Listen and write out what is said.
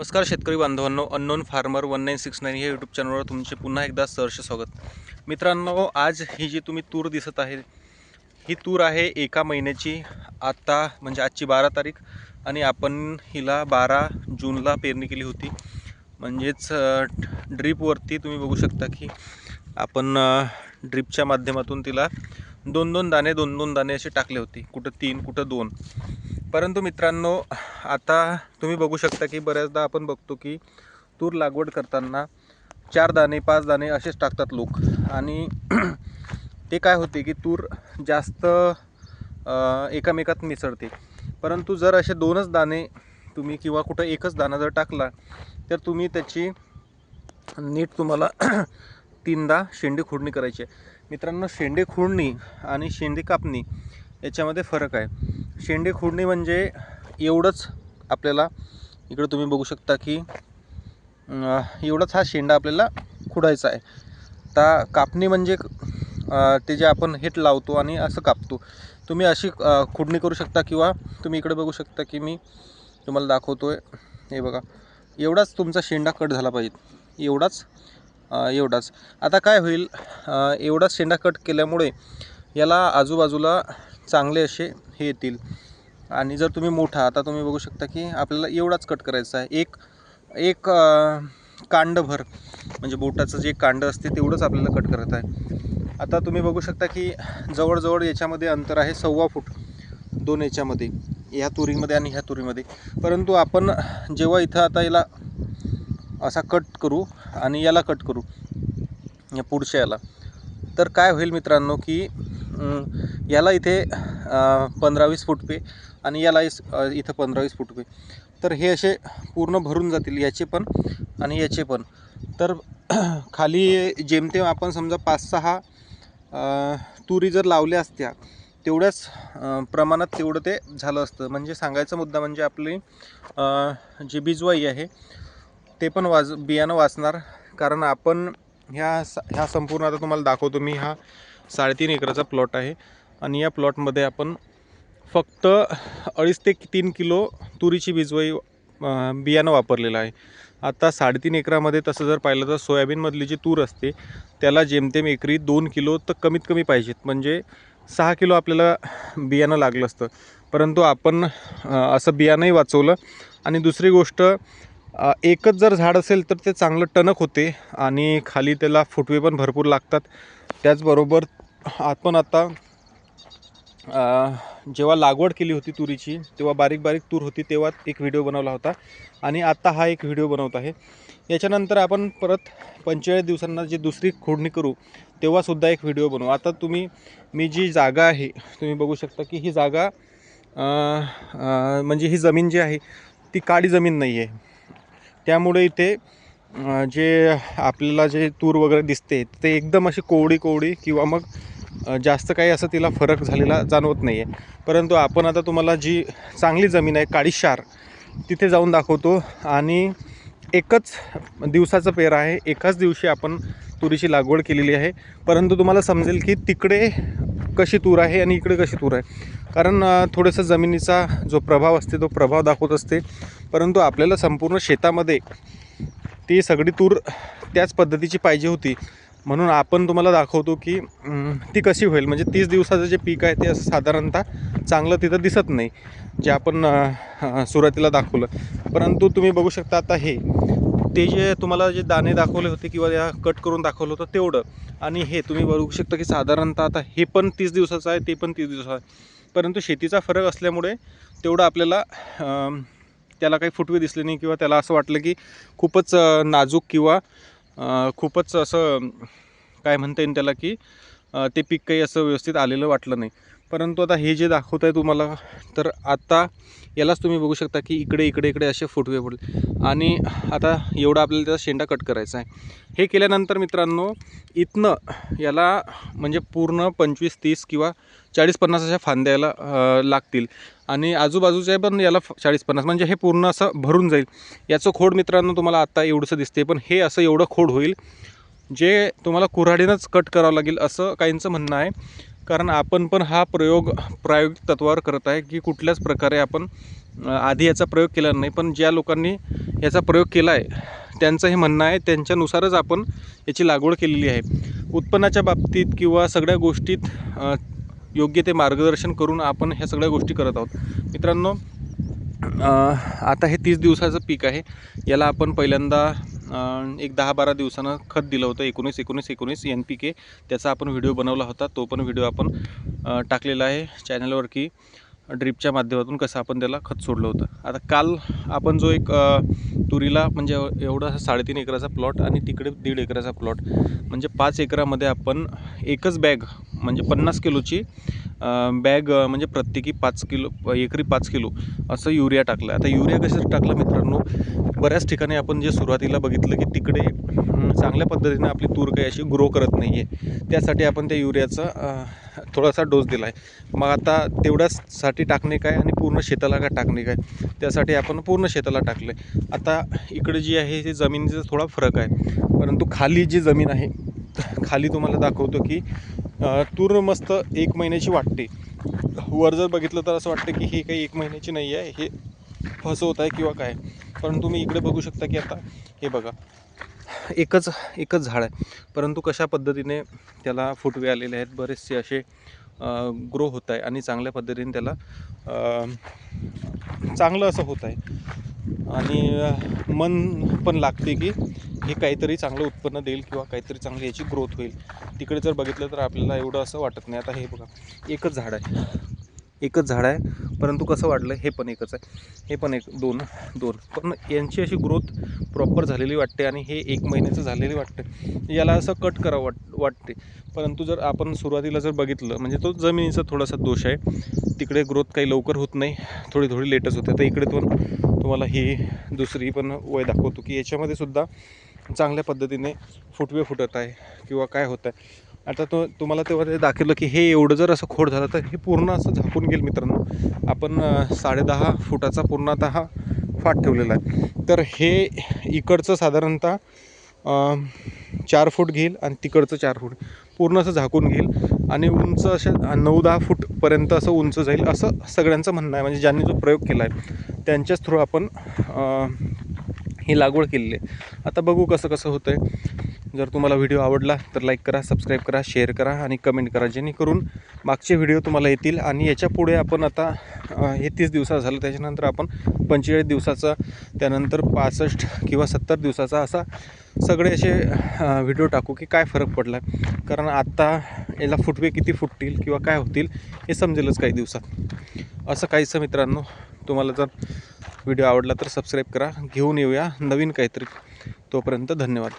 नमस्कार शेतकरी बांधवांनो unknown farmer one nine six nine या यूट्यूब चॅनलवर तुमचे पुन्हा एकदा सहर्ष स्वागत. मित्रांनो आज ही जी तुम्ही तूर दिसत आहे ही तूर आहे एका महिन्याची आत्ता म्हणजे आजची बारा तारीख आणि आपण हिला बारा जूनला पेरणी केली होती. म्हणजेच ड्रीपवरती तुम्ही बघू शकता की आपण ड्रीपच्या माध्यमातून तिला दोन दोन दाणे दोन दोन दाणे असे टाकले होते. कुठं तीन कुठं दोन. परंतु मित्रांनो आता तुम्ही बघू शकता की बऱ्याचदा आपण बघतो की तूर लागवड करताना चार दाणे पाच दाणे असेच टाकतात लोक. आणि ते काय होते की तूर जास्त एकामेकात मिसळते. परंतु जर असे दोनच दाणे तुम्ही किंवा कुठं एकच दाणा जर टाकला तर तुम्ही त्याची नीट तुम्हाला तीनदा शेंडी खुडणी करायची आहे. मित्रांनो शेंडे खुडणी आणि शेंडे कापणी याच्यामध्ये फरक आहे. शेंडे खुडणी म्हणजे एवढंच आपल्याला इकडं तुम्ही बघू शकता की एवढाच एवढंच हा शेंडा आपल्याला खुडायचा आहे. आता कापणी म्हणजे ते जे आपण हेट लावतो आणि असं कापतो. तुम्ही अशी खुडणी करू शकता किंवा तुम्ही इकडे बघू शकता की मी तुम्हाला दाखवतो आहे हे बघा एवढाच तुमचा शेंडा कट झाला पाहिजे. एवढाच एवढाच. आता काय होईल एवढाच शेंडा कट केल्यामुळे याला आजूबाजूला चांगले असे हे येतील. आणि जर तुम्ही मोठा आता तुम्ही बघू शकता की आपल्याला एवढाच कट करायचा आहे. एक एक कांडभर म्हणजे बोटाचं जे कांड असते तेवढंच आपल्याला कट करत आहे. आता तुम्ही बघू शकता की जवळजवळ याच्यामध्ये अंतर आहे सव्वा फूट दोन याच्यामध्ये ह्या तुरीमध्ये आणि ह्या तुरीमध्ये. परंतु आपण जेव्हा इथं आता याला असा कट करू आणि याला कट करू या पुढच्या याला. तर काय होईल मित्रांनो की याला इथे पंधरावीस फुटपे आणि याला इथं पंधरावीस फुटपे तर हे असे पूर्ण भरून जातील याचे पण आणि याचे पण. तर खाली जेमतेम आपण समजा पाच सहा तुरी जर लावल्या असत्या तेवढ्याच प्रमाणात तेवढं ते झालं असतं. म्हणजे सांगायचा मुद्दा म्हणजे आपली जी बिजवाई आहे ते पण वाज बियाणं वाचणार. कारण आपण ह्या स ह्या संपूर्ण आता तुम्हाला दाखवतो मी हा साडेतीन एकराचा प्लॉट आहे. आणि या प्लॉटमध्ये आपण फक्त अडीच ते तीन किलो तुरीची बिजवाई बियाणं वापरलेलं आहे. आता साडेतीन एकरामध्ये तसं जर पाहिलं तर सोयाबीनमधली जी तूर असते त्याला जेमतेम एकरी दोन किलो तर कमीत कमी पाहिजेत. म्हणजे सहा किलो आपल्याला बियाणं लागलं असतं. परंतु आपण असं बियाणंही वाचवलं. आणि दुसरी गोष्ट एकच जर झाड असेल तर ते चांगलं टणक होते आणि खाली त्याला फुटवे पण भरपूर लागतात. त्याचबरोबर आपण आता जेव्हा लागवड केली होती तुरीची तेव्हा बारीक बारीक तूर होती तेव्हा एक व्हिडिओ बनवला होता आणि आत्ता हा एक व्हिडिओ बनवत आहे. याच्यानंतर आपण परत पंचेचाळीस दिवसांना जी दुसरी खोडणी करू तेव्हासुद्धा एक व्हिडिओ बनवू. आता तुम्ही मी जी जागा आहे तुम्ही बघू शकता की ही जागा म्हणजे ही जमीन जी आहे ती काळी जमीन नाही आहे त्यामुळे इथे जे आपल्याला जे तूर वगैरे दिसते ते एकदम अशी कोवडी कोवडी किंवा मग जास्त काही असं तिला फरक झालेला जाणवत नाही आहे परंतु आपण आता तुम्हाला जी चांगली जमीन आहे काळी क्षार तिथे जाऊन दाखवतो. आणि एकच दिवसाचं पेर आहे एकाच दिवशी आपण तुरीची लागवड केलेली आहे. परंतु तुम्हाला समजेल की तिकडे कशी तूर आहे आणि इकडे कशी तूर आहे. कारण थोडंसं जमिनीचा जो प्रभाव असते तो प्रभाव दाखवत असते. परंतु आपल्याला संपूर्ण शेतामध्ये ती सगळी तूर त्याच पद्धतीची पाहिजे होती. म्हणून आपण तुम्हाला दाखवतो की ती कशी होईल. म्हणजे तीस दिवसाचं जे पीक आहे ते असं साधारणतः चांगलं तिथं दिसत नाही जे आपण सुरुवातीला दाखवलं. परंतु तुम्ही बघू शकता आता हे ते जे तुम्हाला जे दाणे दाखवले होते किंवा या कट करून दाखवलं होतं तेवढं. आणि हे तुम्ही बघू शकता की साधारणतः आता हे पण तीस दिवसाचं आहे ते पण तीस दिवसाचं आहे. परंतु शेतीचा फरक असल्यामुळे तेवढं आपल्याला त्याला काही फुटवे दिसले नाही किंवा त्याला असं वाटलं की खूपच नाजूक किंवा खूपच असं काय म्हणता येईल त्याला की ते पीक काही असं व्यवस्थित आलेलं वाटलं नाही. परंतु आता हे जे दाखवत आहे तुम्हाला तर आता यालाच तुम्ही बघू शकता की इकडे इकडे इकडे असे फुटवे पडले आणि आता एवढा आपल्याला त्याचा शेंडा कट करायचा आहे. हे केल्यानंतर मित्रांनो इथनं याला म्हणजे पूर्ण पंचवीस तीस किंवा चाळीस पन्नास अशा फांद्या याला लागतील. आणि आजूबाजूच्या पण याला चाळीस पन्नास म्हणजे हे पूर्ण असं भरून जाईल. याचं खोड मित्रांनो तुम्हाला आत्ता एवढंसं दिसते पण हे असं एवढं खोड होईल जे तुम्हाला कुऱ्हाडीनंच कट करावं लागेल असं काहींचं म्हणणं आहे. कारण आपण पण हा प्रयोग प्रायोगिक तत्वावर करत आहे की कुठल्याच प्रकारे आपण आधी याचा प्रयोग केला नाही. पण ज्या लोकांनी याचा प्रयोग केला आहे त्यांचं हे म्हणणं आहे त्यांच्यानुसारच आपण याची लागवड केलेली आहे. उत्पन्नाच्या बाबतीत किंवा सगळ्या गोष्टीत योग्य ते मार्गदर्शन करून आपण ह्या सगळ्या गोष्टी करत आहोत. मित्रांनो आता हे तीस दिवसाचं पीक आहे. याला आपण पहिल्यांदा एक दहा बारा दिवसानं खत दिलं होतं एकोणीस एकोणीस एकोणीस एन पी के त्याचा आपण व्हिडिओ बनवला होता. तो पण व्हिडिओ आपण टाकलेला आहे चॅनलवर की ड्रिपच्या माध्यमातून कसं आपण त्याला खत सोडलं होतं. आता काल आपण जो एक तुरीला म्हणजे एवढा साडेतीन एकराचा प्लॉट आणि तिकडे दीड एकराचा प्लॉट म्हणजे पाच एकरामध्ये आपण एकच बॅग म्हणजे पन्नास किलोची बॅग म्हणजे प्रत्येकी पाच किलो एकरी पाच किलो असं युरिया टाकलं. आता युरिया कशासाठी टाकला मित्रांनो? बऱ्याच ठिकाणी आपण जे सुरुवातीला बघितलं की तिकडे चांगल्या पद्धतीने आपली तूर काही अशी ग्रो करत नाही आहे त्यासाठी आपण त्या युरियाचा थोडासा डोस दिला आहे मग आता तेवढ्याचसाठी टाकणे काय आणि पूर्ण शेताला काय टाकणे काय? त्यासाठी आपण पूर्ण शेताला टाकलं आहे आता इकडे जी आहे ती जमिनीचा थोडा फरक आहे. परंतु खाली जी जमीन आहे खाली तुम्हाला दाखवतो की तूर मस्त एक महिन्याची वाटते. वर जर बघितलं तर असं वाटतं की हे काही एक महिन्याची नाही आहे हे फसवत आहे किंवा काय. परंतु मी इकडे बघू शकता की आता हे बघा. एकच एकच झाड आहे. परंतु कशा पद्धतीने त्याला फुटवे आलेले आहेत बरेचसे असे ग्रो होत आहे आणि चांगल्या पद्धतीने त्याला चांगलं असं होत आहे. आणि मन पण लागते की हे काहीतरी चांगलं उत्पन्न देईल किंवा काहीतरी चांगली याची ग्रोथ होईल. तिकडे जर बघितलं तर आपल्याला एवढं असं वाटत नाही. आता हे बघा एकच झाड आहे. एकच झाड आहे परंतु कसं वाढलं हे पण एकच आहे. हे पण एक दोन दोन. पण यांची अशी ग्रोथ प्रॉपर झालेली वाटते आणि हे एक महिन्याचं झालेली वाटते. याला असं कट करावं वाट वाटते. परंतु जर आपण सुरुवातीला जर बघितलं म्हणजे तो जमिनीचा थोडासा दोष आहे. तिकडे ग्रोथ काही लवकर होत नाही. थोडी थोडी लेटच होते. तर इकडे पण तुम्हाला ही दुसरी पण वय दाखवतो की याच्यामध्ये सुद्धा चांगल्या पद्धतीने फुटवे फुटत आहे किंवा काय होत आहे. आता तो तुम्हाला तेव्हा ते दाखवलं की हे एवढं जर असं खोड झालं तर हे पूर्ण असं झाकून गेल मित्रांनो. आपण साडेदहा फुटाचा पूर्ण आता हा फाट ठेवलेला आहे. तर हे इकडचं साधारणतः चार फूट घेईल आणि तिकडचं चार फूट. पूर्ण असं झाकून घेईल आणि उंच अशा नऊ दहा फूटपर्यंत असं उंच जाईल असं सगळ्यांचं म्हणणं आहे. म्हणजे ज्यांनी जो प्रयोग केला आहे त्यांच्याच थ्रू आपण ही लागवड केलेली आहे. आता बघू कसं कसं होतं आहे जर तुम्हाला व्हिडिओ आवडला तर लाईक करा सबस्क्राईब करा शेअर करा आणि कमेंट करा. जेणेकरून मागचे व्हिडिओ तुम्हाला येतील आणि याच्यापुढे आपण आता हे तीस दिवसाचं झालं. त्याच्यानंतर आपण पंचेचाळीस दिवसाचा त्यानंतर पासष्ट किंवा सत्तर दिवसाचा असा सगळे असे व्हिडिओ टाकू की काय फरक पडला कारण आत्ता याला फुटवे किती फुटतील किंवा काय होतील हे समजेलच काही दिवसात. असं काहीचं मित्रांनो तुम्हाला जर व्हिडिओ आवडला तर सबस्क्राईब करा. घेऊन येऊया नवीन काहीतरी. तोपर्यंत धन्यवाद.